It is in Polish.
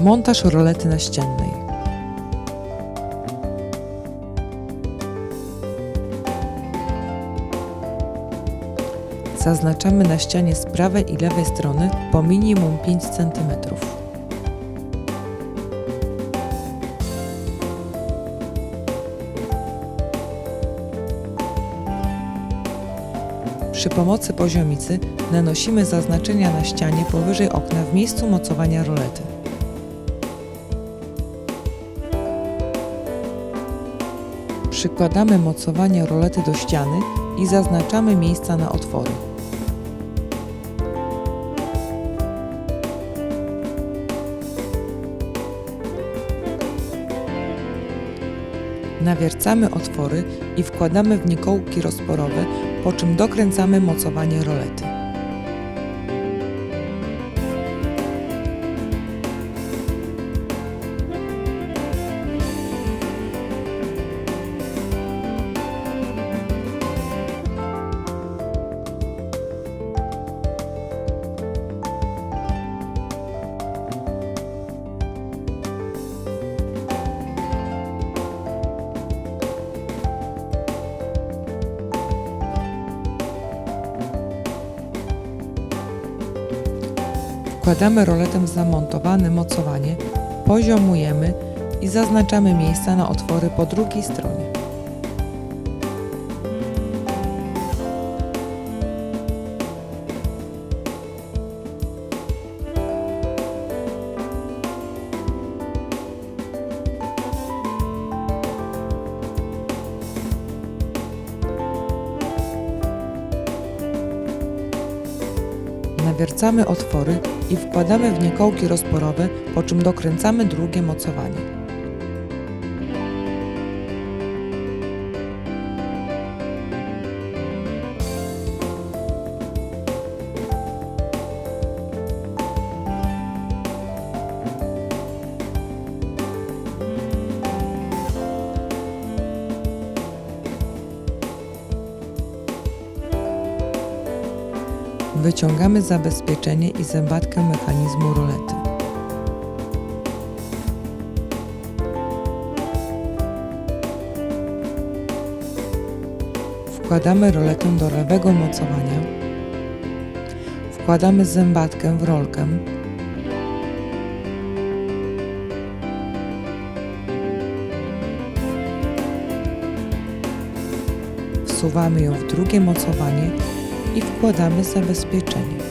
Montaż rolety naściennej. Zaznaczamy na ścianie z prawej i lewej strony po minimum 5 cm. Przy pomocy poziomicy nanosimy zaznaczenia na ścianie powyżej okna w miejscu mocowania rolety. Przykładamy mocowanie rolety do ściany i zaznaczamy miejsca na otwory. Nawiercamy otwory i wkładamy w nie kołki rozporowe, po czym dokręcamy mocowanie rolety. Wkładamy roletę w zamontowane mocowanie, poziomujemy i zaznaczamy miejsca na otwory po drugiej stronie. Nawiercamy otwory i wkładamy w nie kołki rozporowe, po czym dokręcamy drugie mocowanie. Wyciągamy zabezpieczenie i zębatkę mechanizmu rolety. Wkładamy roletę do lewego mocowania. Wkładamy zębatkę w rolkę. Wsuwamy ją w drugie mocowanie i wkładamy zabezpieczenie.